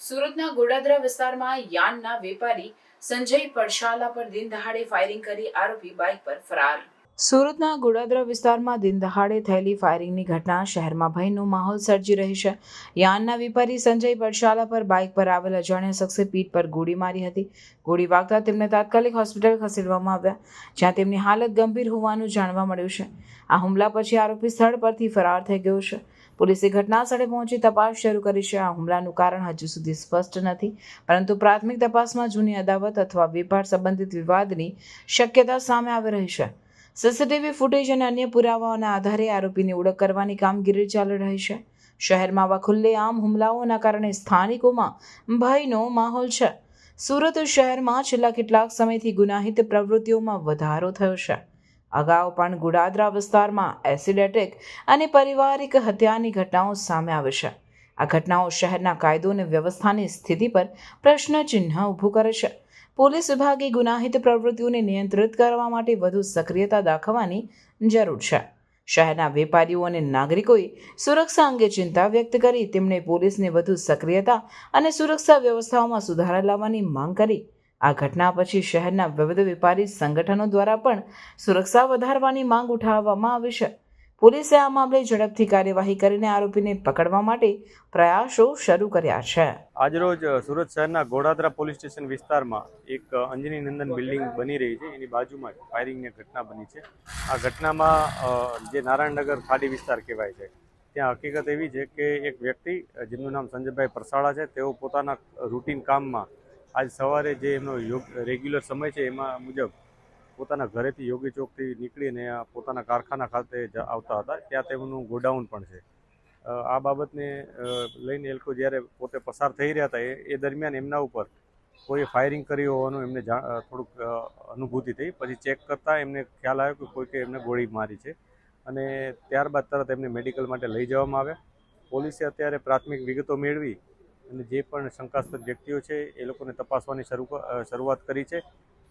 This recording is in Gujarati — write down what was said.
સુરતના ગોડાદરા વિસ્તારમાં યાનના વેપારી સંજય પડશાલા પર દિન દહાડે ફાયરિંગ કરી આરોપી બાઇક પર ફરાર. સુરતના ગોડાદરા વિસ્તારમાં દિન દહાડે થયેલી ફાયરિંગની ઘટના શહેરમાં ભયનો માહોલ સર્જી રહી છે. યાનના વેપારી સંજય પડશાલા પર બાઇક પર આવેલ અજાણ્યા શખ્સે પીઠ પર ગોળી મારી હતી. ગોળી વાગતા તેમને તાત્કાલિક હોસ્પિટલ ખસેડવામાં આવ્યા, જ્યાં તેમની હાલત ગંભીર હોવાનું જાણવા મળ્યું છે. આ હુમલા પછી આરોપી સ્થળ પરથી ફરાર થઈ ગયો છે. પોલીસે ઘટના સ્થળે પહોંચી તપાસ શરૂ કરી છે. આ હુમલાનું કારણ હજુ સુધી સ્પષ્ટ નથી, પરંતુ પ્રાથમિક તપાસમાં જૂની અદાવત અથવા વેપાર સંબંધિત વિવાદની શક્યતા સામે આવી રહી છે. સીસીટીવી ફૂટેજ અને અન્ય પુરાવાઓના આધારે આરોપીની ઓળખ કરવાની કામગીરી ચાલી રહી છે. શહેરમાં આવા ખુલ્લેઆમ હુમલાઓના કારણે સ્થાનિકોમાં ભયનો માહોલ છે. સુરત શહેરમાં છેલ્લા કેટલાક સમયથી ગુનાહિત પ્રવૃત્તિઓમાં વધારો થયો છે. અગાઉ પણ ગુડાદરા વિસ્તારમાં એસિડ એટેક અને પારિવારિક હત્યાની ઘટનાઓ સામે આવે છે. આ ઘટનાઓ શહેરના કાયદો અને વ્યવસ્થાની સ્થિતિ પર પ્રશ્નચિહ્ન ઊભું કરે છે. પોલીસ વિભાગે ગુનાહિત પ્રવૃત્તિઓને નિયંત્રિત કરવા માટે વધુ સક્રિયતા દાખવવાની જરૂર છે. શહેરના વેપારીઓ અને નાગરિકોએ સુરક્ષા અંગે ચિંતા વ્યક્ત કરી તેમણે પોલીસને વધુ સક્રિયતા અને સુરક્ષા વ્યવસ્થાઓમાં સુધારા લાવવાની માંગ કરી. આ ઘટના પછી શહેરના વિવિધ વેપારી સંગઠનો દ્વારા પણ સુરક્ષા વધારવાની માંગ ઉઠાવવામાં આવી છે. પોલીસે આ મામલે ઝડપથી કાર્યવાહી કરીને આરોપીને પકડવા માટે પ્રયાસો શરૂ કર્યા છે. આજરોજ સુરત શહેરના ગોડાદરા પોલીસ સ્ટેશન વિસ્તારમાં એક અંજની નંદન બિલ્ડિંગ બની રહી છે. એની બાજુમાં ફાયરિંગની ઘટના બની છે. આ ઘટનામાં જે નારાયણનગર ખાડી વિસ્તાર કહેવાય છે, ત્યાં હકીકત એવી છે કે એક વ્યક્તિ જેમનું નામ સંજયભાઈ પરસાળા છે, તેઓ પોતાના રૂટીન કામમાં આજ સવારે જે એમનો યોગ, રેગ્યુલર સમય છે, એમાં મુજબ પોતાના ઘરેથી યોગી ચોકથી નીકળીને પોતાના કારખાના ખાતે આવતા હતા. ત્યાં તેમનું ગોડાઉન પણ છે. આ બાબતને લઈને એ લોકો જ્યારે પોતે પસાર થઈ રહ્યા હતા, એ દરમિયાન એમના ઉપર કોઈ ફાયરિંગ કરી હોવાનું એમને થોડુંક અનુભૂતિ થઈ. પછી ચેક કરતાં એમને ખ્યાલ આવ્યો કે કોઈકે એમને ગોળી મારી છે. અને ત્યારબાદ તરત એમને મેડિકલ માટે લઈ જવામાં આવ્યા. પોલીસે અત્યારે પ્રાથમિક વિગતો મેળવી અને જે પણ શંકાસ્પદ વ્યક્તિઓ છે, એ લોકોને તપાસવાની શરૂ શરૂઆત કરી છે.